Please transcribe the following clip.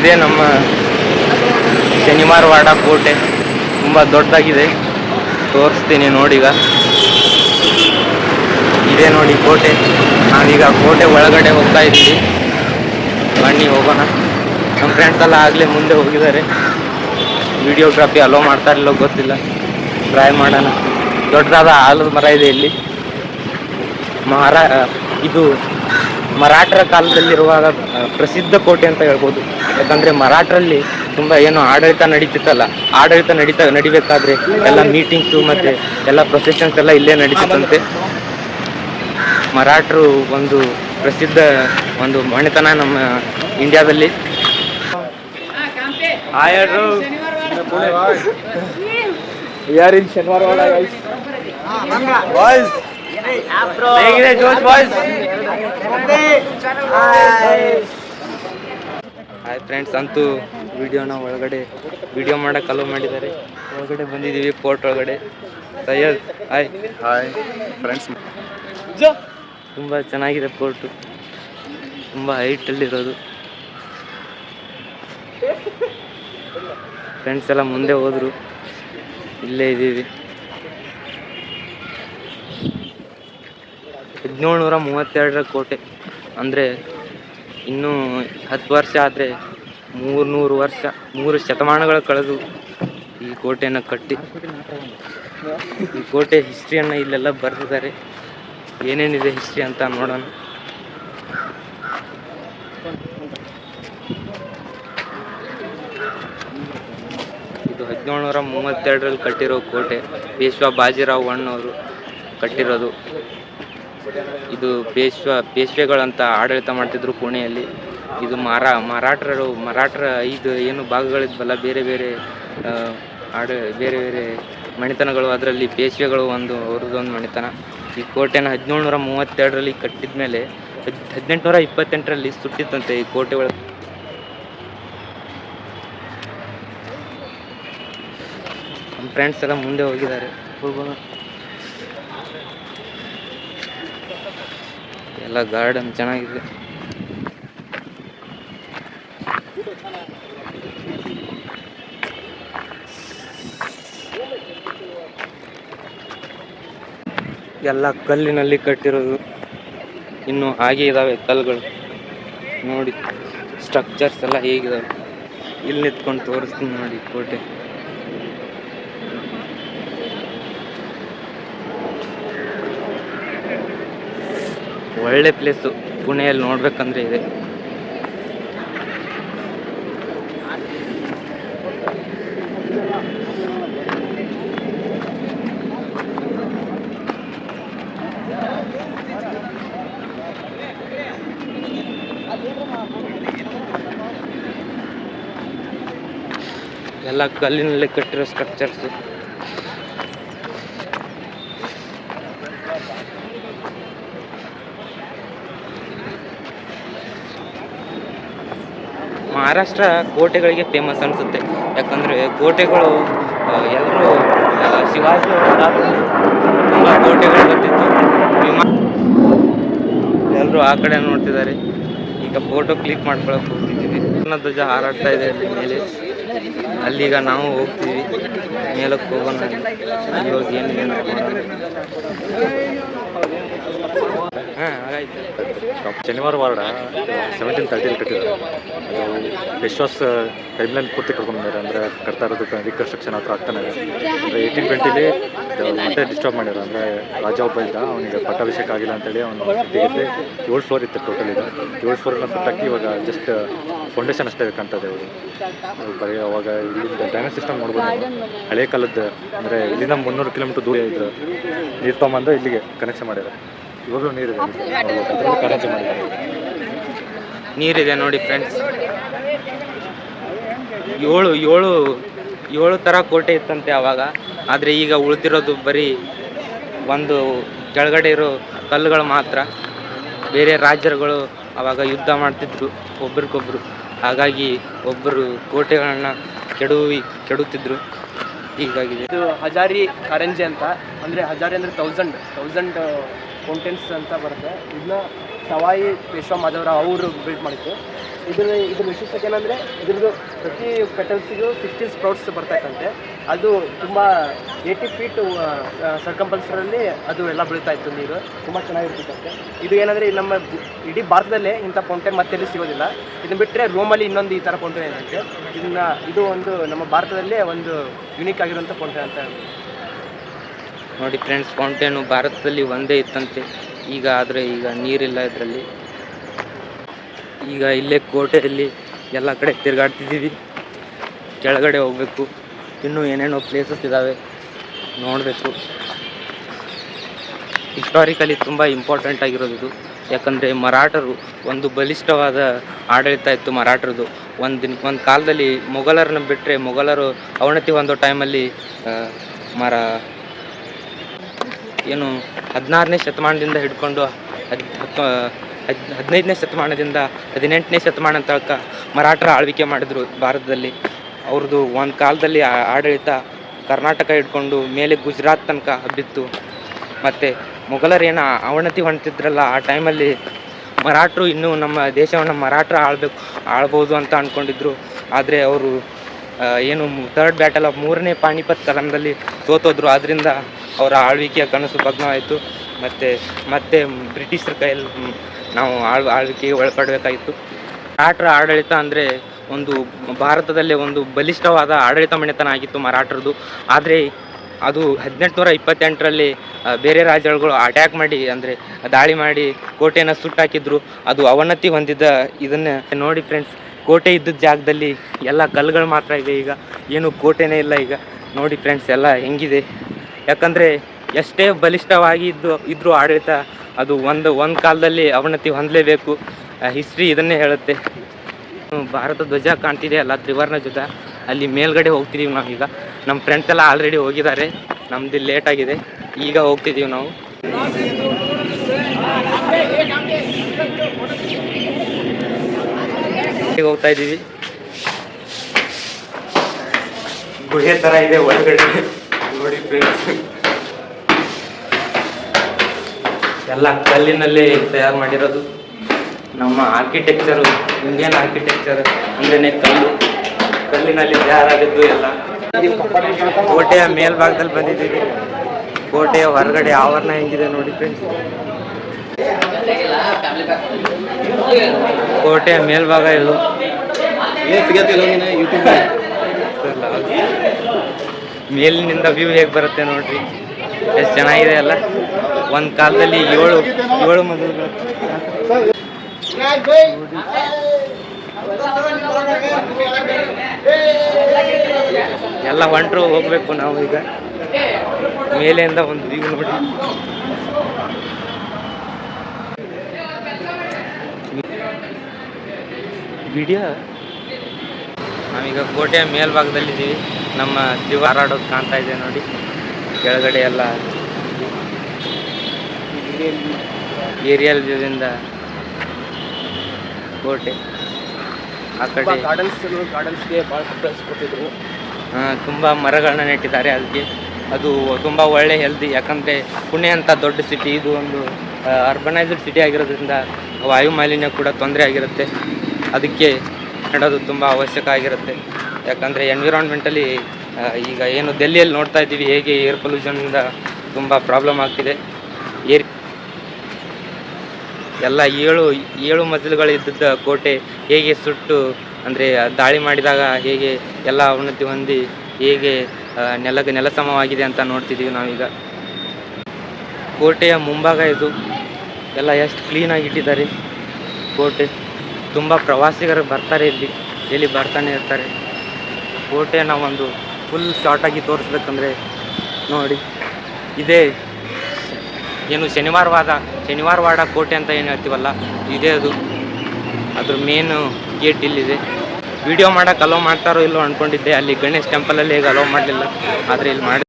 ಇದೇ ನಮ್ಮ ಶನಿವಾರವಾಡ ಕೋಟೆ. ತುಂಬ ದೊಡ್ಡದಾಗಿದೆ. ತೋರಿಸ್ತೀನಿ ನೋಡೀಗ. ಇದೇ ನೋಡಿ ಕೋಟೆ. ನಾವೀಗ ಕೋಟೆ ಒಳಗಡೆ ಹೋಗ್ತಾ ಇದ್ದೀವಿ. ಬನ್ನಿ ಹೋಗೋಣ. ನಮ್ಮ ಫ್ರೆಂಡ್ಸ್ ಎಲ್ಲ ಆಗಲೇ ಮುಂದೆ ಹೋಗಿದ್ದಾರೆ. ವಿಡಿಯೋಗ್ರಾಫಿ ಅಲೋ ಮಾಡ್ತಾರಿಲ್ಲೋ ಗೊತ್ತಿಲ್ಲ. ಟ್ರೈ ಮಾಡೋಣ. ದೊಡ್ಡದಾದ ಆಲದ ಮರ ಇದೆ ಇಲ್ಲಿ. ಮಹಾರಾ ಇದು ಮರಾಠರ ಕಾಲದಲ್ಲಿರುವಾಗ ಪ್ರಸಿದ್ಧ ಕೋಟೆ ಅಂತ ಹೇಳ್ಬೋದು. ಯಾಕಂದ್ರೆ ಮರಾಠರಲ್ಲಿ ತುಂಬಾ ಏನು ಆಡಳಿತ ನಡೀತಿತ್ತಲ್ಲ ಆಡಳಿತ ನಡೀತಾ ನಡಿಬೇಕಾದ್ರೆ ಎಲ್ಲ ಮೀಟಿಂಗ್ಸು ಮತ್ತೆ ಎಲ್ಲ ಪ್ರೊಸೆಷನ್ಸ್ ಎಲ್ಲ ಇಲ್ಲೇ ನಡೀತಿತ್ತಂತೆ. ಮರಾಠರು ಒಂದು ಪ್ರಸಿದ್ಧ ಒಂದು ಮಣಿತನ ನಮ್ಮ ಇಂಡಿಯಾದಲ್ಲಿ ಆಯರು ಯಾರಿನ್ ಶನಿವಾರ ಹೇಗಿದೆ ಜೋಶ್ ಬಾಯ್ಸ್ ಹಾಯ್ ಫ್ರೆಂಡ್ಸ್ ಅಂತೂ ವಿಡಿಯೋನ ಒಳಗಡೆ ವಿಡಿಯೋ ಮಾಡಕ್ಕೆ ಅಲೋ ಮಾಡಿದ್ದಾರೆ. ಒಳಗಡೆ ಬಂದಿದ್ದೀವಿ ಪೋರ್ಟ್ ಒಳಗಡೆ. ಸೈಯದ್ ಹಾಯ್ ಹಾಯ್ ಫ್ರೆಂಡ್ಸ್ ತುಂಬ ಚೆನ್ನಾಗಿದೆ ಪೋರ್ಟು ತುಂಬ ಹೈಟಲ್ಲಿರೋದು ಫ್ರೆಂಡ್ಸ್ ಎಲ್ಲ ಮುಂದೆ ಹೋದರು. ಇಲ್ಲೇ ಇದ್ದೀವಿ. ಹದಿನೇಳುನೂರ ಮೂವತ್ತೆರಡರ ಕೋಟೆ. ಅಂದರೆ ಇನ್ನೂ ಹತ್ತು ವರ್ಷ ಆದರೆ ಮೂರ್ನೂರು ವರ್ಷ, ಮೂರು ಶತಮಾನಗಳು ಕಳೆದು ಈ ಕೋಟೆಯನ್ನು ಕಟ್ಟಿ. ಈ ಕೋಟೆ ಹಿಸ್ಟ್ರಿಯನ್ನು ಇಲ್ಲೆಲ್ಲ ಬರೆದಿದ್ದಾರೆ. ಏನೇನಿದೆ ಹಿಸ್ಟ್ರಿ ಅಂತ ನೋಡೋಣ. ಇದು ಹದಿನೇಳುನೂರ ಮೂವತ್ತೆರಡರಲ್ಲಿ ಕಟ್ಟಿರೋ ಕೋಟೆ. ಪೇಶ್ವಾ ಬಾಜಿರಾವ್ ಅಣ್ಣವರು ಕಟ್ಟಿರೋದು. ಇದು ಪೇಶ್ವ ಪೇಶ್ವೆಗಳಂತ ಆಡಳಿತ ಮಾಡ್ತಿದ್ರು ಪುಣೆಯಲ್ಲಿ. ಇದು ಮಾರಾ, ಮರಾಠರು, ಮರಾಠರ ಐದು ಏನು ಭಾಗಗಳಿದ್ವಲ್ಲ, ಬೇರೆ ಬೇರೆ ಆಡ, ಬೇರೆ ಬೇರೆ ಮಣಿತನಗಳು. ಅದರಲ್ಲಿ ಪೇಶ್ವೆಗಳು ಒಂದು ಅವ್ರದ್ದೊಂದು ಮಣಿತನ. ಈ ಕೋಟೆನ ಹದಿನೇಳುನೂರ ಮೂವತ್ತೆರಡರಲ್ಲಿ ಕಟ್ಟಿದ ಮೇಲೆ ಹದ್, ಹದಿನೆಂಟುನೂರ ಇಪ್ಪತ್ತೆಂಟರಲ್ಲಿ ಸುಟ್ಟಿತ್ತಂತೆ ಈ ಕೋಟೆ ಒಳಗೆ ನಮ್ಮ ಫ್ರೆಂಡ್ಸ್ ಎಲ್ಲ ಮುಂದೆ ಹೋಗಿದ್ದಾರೆ. ಎಲ್ಲ ಗಾರ್ಡನ್ ಚೆನ್ನಾಗಿದೆ. ಎಲ್ಲ ಕಲ್ಲಿನಲ್ಲಿ ಕಟ್ಟಿರೋದು. ಇನ್ನು ಹಾಗೆ ಇದಾವೆ ಕಲ್ಲುಗಳು. ನೋಡಿ ಸ್ಟ್ರಕ್ಚರ್ಸ್ ಎಲ್ಲ ಹೇಗಿದಾವೆ. ಇಲ್ಲಿ ನಿಂತ್ಕೊಂಡು ತೋರಿಸ್ತೀನಿ ನೋಡಿ ಕೋಟೆ. ಒಳ್ಳೆ ಪ್ಲೇಸು ಪುಣೆಯಲ್ಲಿ ನೋಡ್ಬೇಕಂದ್ರೆ ಇದೆ. ಎಲ್ಲ ಕಲ್ಲಿನಲ್ಲಿ ಕಟ್ಟಿರೋ ಸ್ಟ್ರಕ್ಚರ್ಸು ಮಹಾರಾಷ್ಟ್ರ ಕೋಟೆಗಳಿಗೆ ಫೇಮಸ್ ಅನಿಸುತ್ತೆ. ಯಾಕಂದರೆ ಕೋಟೆಗಳು ಎಲ್ಲರೂ ಶಿವಾಜಿ ಅವರಾದ್ಮೇಲೆ ತುಂಬ ಕೋಟೆಗಳು ಬರ್ತಿತ್ತು. ಎಲ್ಲರೂ ಆ ಕಡೆ ನೋಡ್ತಿದ್ದಾರೆ. ಈಗ ಫೋಟೋ ಕ್ಲಿಕ್ ಮಾಡ್ಕೊಳಕ್ಕೆ ಹೋಗ್ತಿದ್ದೀವಿ. ಧ್ವಜ ಹಾರಾಡ್ತಾ ಇದೆ ಮೇಲೆ. ಅಲ್ಲಿಗ ನಾವು ಹೋಗ್ತೀವಿ. ಮೇಲಕ್ಕೆ ಹೋಗೋಣ. ಅಲ್ಲಿ ಹೋಗಿ ಏನಿದೆ ಶನಿವಾರ ವಾರ್ಡ? ಸೆವೆಂಟೀನ್ ತರ್ಟಿಲಿ ಕಟ್ಟಿದ್ದಾರೆ ಅದು ವಿಶ್ವಾಸ ಟೈಮ್ಲೈನ್ ಪೂರ್ತಿ ಕರ್ಕೊಂಡಿದ್ದಾರೆ ಅಂದರೆ ಕಟ್ತಾ ಇರೋದು ರಿಕನ್ಸ್ಟ್ರಕ್ಷನ್ ಹತ್ರ ಆಗ್ತಾನೆ. ಅಂದರೆ ಏಯ್ಟೀನ್ ಟ್ವೆಂಟಿಲಿ ಮತ್ತೆ ಡಿಸ್ಟರ್ಬ್ ಮಾಡ್ಯಾರ ಅಂದರೆ ರಾಜ ಒಬ್ಬ ಇದ್ದ, ಅವನಿಗೆ ಪಟ್ಟಾಭಿಷೇಕ ಆಗಿಲ್ಲ ಅಂತೇಳಿ ಅವನು ತೆಗೆದು ಏಳು ಫ್ಲೋರ್ ಇತ್ತು ಟೋಟಲ್ ಇದು. ಏಳು ಫ್ಲೋರ್ನ ಸುತ್ತಾಕಿ ಇವಾಗ ಜಸ್ಟ್ ಫೌಂಡೇಶನ್ ಅಷ್ಟೇ ಕಾಣ್ತದೆ ಅವರು ಬರೀ ಅವಾಗ ಇಲ್ಲಿ ಡ್ರೈನೇಜ್ ಸಿಸ್ಟಮ್ ನೋಡ್ಬೋದು. ಹಳೆ ಕಾಲದ ಅಂದರೆ ಇಲ್ಲಿಂದ ಮುನ್ನೂರು ಕಿಲೋಮೀಟರ್ ದೂರ ಇದ್ರು ನೀರು ತೊಗೊಂಬಂದು ಇಲ್ಲಿಗೆ ಕನೆಕ್ಷನ್ ಮಾಡ್ಯಾರ ಇವಾಗಲೂ ನೀರಿದೆ. ಮಾಡಿದ್ದಾರೆ ನೀರಿದೆ ನೋಡಿ ಫ್ರೆಂಡ್ಸ್ ಏಳು ಏಳು ಏಳು ಥರ ಕೋಟೆ ಇತ್ತಂತೆ ಅವಾಗ. ಆದರೆ ಈಗ ಉಳಿದಿರೋದು ಬರೀ ಒಂದು ಕೆಳಗಡೆ ಇರೋ ಕಲ್ಲುಗಳು ಮಾತ್ರ. ಬೇರೆ ರಾಜ್ಯಗಳು ಅವಾಗ ಯುದ್ಧ ಮಾಡ್ತಿದ್ರು ಒಬ್ರಿಗೊಬ್ರು. ಹಾಗಾಗಿ ಒಬ್ಬರು ಕೋಟೆಗಳನ್ನ ಕೆಡುವಿ ಕೆಡುತ್ತಿದ್ರು ಹೀಗಾಗಿದೆ. ಇದು ಹಜಾರಿ ಕಾರಂಜಿ ಅಂತ. ಅಂದರೆ ಹಜಾರಿ ಅಂದ್ರೆ ತೌಸಂಡ್ ತೌಸಂಡ್ ಫೌಂಟೇನ್ಸ್ ಅಂತ ಬರುತ್ತೆ. ಇದನ್ನ ಸವಾಯಿ ಪೇಶ್ವ ಮಾಧವರ ಅವರು ಬಿಲ್ಡ್ ಮಾಡಿತ್ತು ಇದ್ರ ಇದ್ರ ವಿಶೇಷತೆ ಏನಂದರೆ, ಇದ್ರದ್ದು ಪ್ರತಿ ಪೆಟಲ್ಸಿಗೂ ಸಿಕ್ಸ್ಟೀನ್ ಸ್ಪ್ರೌಟ್ಸ್ ಬರ್ತಕ್ಕಂತೆ ಅದು ತುಂಬ ಏಯ್ಟಿ ಫೀಟ್ ಸರ್ಕಂಪಲ್ಸರಲ್ಲಿ ಅದು ಎಲ್ಲ ಬೀಳ್ತಾ ಇತ್ತು ನೀರು. ತುಂಬ ಚೆನ್ನಾಗಿರ್ತಿತ್ತಂತೆ. ಇದು ಏನಂದರೆ ನಮ್ಮ ಇಡೀ ಭಾರತದಲ್ಲೇ ಇಂಥ ಫೌಂಟೇನ್ ಮತ್ತೆಲ್ಲಿ ಸಿಗೋದಿಲ್ಲ. ಇದನ್ನ ಬಿಟ್ಟರೆ ರೋಮಲ್ಲಿ ಇನ್ನೊಂದು ಈ ಥರ ಫೌಂಟೇನ್ ಏನಂತೆ. ಇದನ್ನ, ಇದು ಒಂದು ನಮ್ಮ ಭಾರತದಲ್ಲೇ ಒಂದು ಯುನೀಕ್ ಆಗಿರುವಂಥ ಫೌಂಟೇನ್ ಅಂತ ಹೇಳ್ಬೋದು. ನೋಡಿ ಫ್ರೆಂಡ್ಸ್ ಫೌಂಟೇನು ಭಾರತದಲ್ಲಿ ಒಂದೇ ಇತ್ತಂತೆ. ಈಗ ಆದರೆ ಈಗ ನೀರಿಲ್ಲ ಇದರಲ್ಲಿ. ಈಗ ಇಲ್ಲೇ ಕೋಟೆಯಲ್ಲಿ ಎಲ್ಲ ಕಡೆ ತಿರುಗಾಡ್ತಿದ್ದೀವಿ. ಕೆಳಗಡೆ ಹೋಗ್ಬೇಕು. ಇನ್ನೂ ಏನೇನೋ ಪ್ಲೇಸಸ್ ಇದ್ದಾವೆ ನೋಡಬೇಕು. ಹಿಸ್ಟಾರಿಕಲಿ ತುಂಬ ಇಂಪಾರ್ಟೆಂಟ್ ಆಗಿರೋದು ಇದು. ಯಾಕಂದರೆ ಮರಾಠರು, ಒಂದು ಬಲಿಷ್ಠವಾದ ಆಡಳಿತ ಇತ್ತು ಮರಾಠರದು. ಒಂದು ದಿನ, ಒಂದು ಕಾಲದಲ್ಲಿ ಮೊಘಲರನ್ನ ಬಿಟ್ಟರೆ ಮೊಘಲರು ಅವನತಿ ಹೊಂದೋ ಟೈಮಲ್ಲಿ ಮರ ಏನು ಹದಿನಾರನೇ ಶತಮಾನದಿಂದ ಹಿಡ್ಕೊಂಡು ಹದ್ ಹತ್ತು, ಹದ್ ಹದಿನೈದನೇ ಶತಮಾನದಿಂದ ಹದಿನೆಂಟನೇ ಶತಮಾನ ತನಕ ಮರಾಠರ ಆಳ್ವಿಕೆ ಮಾಡಿದ್ರು ಭಾರತದಲ್ಲಿ. ಅವ್ರದ್ದು ಒಂದು ಕಾಲದಲ್ಲಿ ಆಡಳಿತ ಕರ್ನಾಟಕ ಹಿಡ್ಕೊಂಡು ಮೇಲೆ ಗುಜರಾತ್ ತನಕ ಹಬ್ಬಿತ್ತು ಮತ್ತು ಮೊಘಲರೇನು ಅವನತಿ ಹೊಂದ್ತಿದ್ರಲ್ಲ, ಆ ಟೈಮಲ್ಲಿ ಮರಾಠರು ಇನ್ನೂ ನಮ್ಮ ದೇಶವನ್ನು ಮರಾಠರು ಆಳ್ಬೇಕು, ಆಳ್ಬೋದು ಅಂತ ಅಂದ್ಕೊಂಡಿದ್ರು ಆದರೆ ಅವರು ಏನು ಥರ್ಡ್ ಬ್ಯಾಟಲ್ ಆಫ್ ಮೂರನೇ ಪಾಣಿಪತ್ ಕಲಂದಲ್ಲಿ ಸೋತೋದ್ರು. ಆದ್ದರಿಂದ ಅವರ ಆಳ್ವಿಕೆಯ ಕನಸು ಭಗ್ನವಾಯಿತು. ಮತ್ತು, ಮತ್ತೆ ಬ್ರಿಟಿಷರ ಕೈಯಲ್ಲಿ ನಾವು ಆಳ್, ಆಳ್ವಿಕೆಗೆ ಒಳಪಡಬೇಕಾಯಿತು ಮರಾಠರ ಆಡಳಿತ ಅಂದರೆ ಒಂದು ಭಾರತದಲ್ಲೇ ಒಂದು ಬಲಿಷ್ಠವಾದ ಆಡಳಿತ ಮನೆತನ ಆಗಿತ್ತು ಮರಾಠರದು. ಆದರೆ ಅದು ಹದಿನೆಂಟುನೂರ ಇಪ್ಪತ್ತೆಂಟರಲ್ಲಿ ಬೇರೆ ರಾಜ್ಯಗಳು ಅಟ್ಯಾಕ್ ಮಾಡಿ, ಅಂದರೆ ದಾಳಿ ಮಾಡಿ ಕೋಟೆಯನ್ನು ಸುಟ್ಟಾಕಿದ್ರು. ಅದು ಅವನತಿ ಹೊಂದಿದ್ದ ಇದನ್ನು ನೋಡಿ ಫ್ರೆಂಡ್ಸ್ ಕೋಟೆ ಇದ್ದಿದ್ದ ಜಾಗದಲ್ಲಿ ಎಲ್ಲ ಕಲ್ಲುಗಳು ಮಾತ್ರ ಇದೆ ಈಗ. ಏನು ಕೋಟೆನೇ ಇಲ್ಲ ಈಗ. ನೋಡಿ ಫ್ರೆಂಡ್ಸ್ ಎಲ್ಲ ಹೆಂಗಿದೆ? ಯಾಕಂದರೆ ಎಷ್ಟೇ ಬಲಿಷ್ಠವಾಗಿ ಇದ್ದು ಇದ್ರು ಆಡಳಿತ ಅದು ಒಂದು ಒಂದು ಕಾಲದಲ್ಲಿ ಅವನತಿ ಹೊಂದಲೇಬೇಕು. ಹಿಸ್ಟ್ರಿ ಇದನ್ನೇ ಹೇಳುತ್ತೆ. ಭಾರತ ಧ್ವಜ ಕಾಣ್ತಿದೆ ಅಲ್ಲ, ತ್ರಿವರ್ಣ ಧ್ವಜ. ಅಲ್ಲಿ ಮೇಲ್ಗಡೆ ಹೋಗ್ತಿದೀವಿ ನಾವೀಗ ನಮ್ಮ ಫ್ರೆಂಡ್ಸ್ ಎಲ್ಲ ಆಲ್ರೆಡಿ ಹೋಗಿದ್ದಾರೆ. ನಮ್ದು ಲೇಟ್ ಆಗಿದೆ. ಈಗ ಹೋಗ್ತಿದೀವಿ ನಾವು. ಹೋಗ್ತಾ ಇದ್ದೀವಿ. ಗುಹೆ ತರ ಇದೆ ಒಳಗಡೆ. ನೋಡಿ ಫ್ರೆಂಡ್ಸ್ ಎಲ್ಲ ಕಲ್ಲಿನಲ್ಲಿ ತಯಾರು ಮಾಡಿರೋದು. ನಮ್ಮ ಆರ್ಕಿಟೆಕ್ಚರು ಇಂಡಿಯನ್ ಆರ್ಕಿಟೆಕ್ಚರ್ ಅಂದ್ರೆ ಕಲ್ಲು. ಕಲ್ಲಿನಲ್ಲಿ ತಯಾರಾಗಿದ್ದು ಎಲ್ಲ. ಕೋಟೆಯ ಮೇಲ್ಭಾಗದಲ್ಲಿ ಬಂದಿದ್ದೀವಿ. ಕೋಟೆಯ ಹೊರಗಡೆ ಆವರಣ ಹೆಂಗಿದೆ ನೋಡಿ ಫ್ರೆಂಡ್ಸ್ ಕೋಟೆಯ ಮೇಲ್ಭಾಗ ಇದು. ಮೇಲಿನಿಂದ ವ್ಯೂ ಹೇಗೆ ಬರುತ್ತೆ ನೋಡ್ರಿ? ಎಷ್ಟು ಚೆನ್ನಾಗಿದೆ ಅಲ್ಲ? ಒಂದು ಕಾಲದಲ್ಲಿ ಏಳು ಏಳು ಮದುವೆ ಎಲ್ಲ ಹೊಂಟ್ರು ಹೋಗ್ಬೇಕು ನಾವು ಈಗ. ಮೇಲೆಯಿಂದ ಒಂದು ವ್ಯೂ ನೋಡಿ. ವಿಡಿಯೋ ನಾವೀಗ ಕೋಟೆಯ ಮೇಲ್ಭಾಗದಲ್ಲಿದ್ದೀವಿ. ನಮ್ಮ ಜೀವ ಹಾರಾಡೋದು ಕಾಣ್ತಾ ಇದೆ ನೋಡಿ. ಕೆಳಗಡೆ ಎಲ್ಲ ಏರಿಯಲ್ ವ್ಯೂದಿಂದ ಕೋಟೆ. ಆ ಕಡೆ ಗಾರ್ಡನ್ಸ್ ಗಾರ್ಡನ್ಸ್ಗೆ ಭಾಳ ಕೊಟ್ಟಿದ್ರು. ತುಂಬ ಮರಗಳನ್ನ ನೆಟ್ಟಿದ್ದಾರೆ ಅದಕ್ಕೆ. ಅದು ತುಂಬ ಒಳ್ಳೆ ಹೆಲ್ದಿ ಯಾಕಂದರೆ ಪುಣೆ ಅಂತ ದೊಡ್ಡ ಸಿಟಿ ಇದು ಒಂದು ಅರ್ಬನೈಸ್ಡ್ ಸಿಟಿ ಆಗಿರೋದ್ರಿಂದ ವಾಯು ಮಾಲಿನ್ಯ ಕೂಡ ತೊಂದರೆ ಆಗಿರುತ್ತೆ. ಅದಕ್ಕೆ ನೆಡೋದು ತುಂಬ ಅವಶ್ಯಕ ಆಗಿರುತ್ತೆ. ಯಾಕಂದರೆ ಎನ್ವಿರಾನ್ಮೆಂಟಲ್ಲಿ ಈಗ ಏನು ದೆಲ್ಲಿಯಲ್ಲಿ ನೋಡ್ತಾ ಇದ್ದೀವಿ, ಹೇಗೆ ಏರ್ ಪೊಲ್ಯೂಷನ್ನಿಂದ ತುಂಬ ಪ್ರಾಬ್ಲಮ್ ಆಗ್ತಿದೆ. ಏರ್ ಎಲ್ಲ ಏಳು ಏಳು ಮಜಲುಗಳು ಇದ್ದದ್ದ ಕೋಟೆ ಹೇಗೆ ಸುಟ್ಟು, ಅಂದರೆ ದಾಳಿ ಮಾಡಿದಾಗ ಹೇಗೆ ಎಲ್ಲ ಅವನತಿ ಹೊಂದಿ ಹೇಗೆ ನೆಲ ನೆಲಸಮವಾಗಿದೆ ಅಂತ ನೋಡ್ತಿದ್ದೀವಿ ನಾವೀಗ. ಕೋಟೆಯ ಮುಂಭಾಗ ಇದು. ಎಲ್ಲ ಎಷ್ಟು ಕ್ಲೀನಾಗಿ ಇಟ್ಟಿದ್ದಾರೆ ಕೋಟೆ. ತುಂಬ ಪ್ರವಾಸಿಗರು ಬರ್ತಾರೆ ಇಲ್ಲಿ ಇಲ್ಲಿ ಬರ್ತಾನೆ ಇರ್ತಾರೆ. ಕೋಟೆನ ಒಂದು ಫುಲ್ ಶಾರ್ಟಾಗಿ ತೋರಿಸ್ಬೇಕಂದ್ರೆ ನೋಡಿ. ಇದೇ ಏನು ಶನಿವಾರವಾದ, ಶನಿವಾರವಾಡ ಕೋಟೆ ಅಂತ ಏನು ಹೇಳ್ತೀವಲ್ಲ, ಇದೇ ಅದು. ಅದ್ರ ಮೇನು ಗೇಟ್ ಇಲ್ಲಿದೆ. ವಿಡಿಯೋ ಮಾಡೋಕ್ಕೆ ಅಲೋ ಮಾಡ್ತಾರೋ ಇಲ್ಲೋ ಅಂದ್ಕೊಂಡಿದ್ದೆ ಅಲ್ಲಿ ಗಣೇಶ್ ಟೆಂಪಲಲ್ಲಿ ಹೇಗೆ ಅಲೋ ಮಾಡಲಿಲ್ಲ, ಆದರೆ ಇಲ್ಲಿ ಮಾಡಿ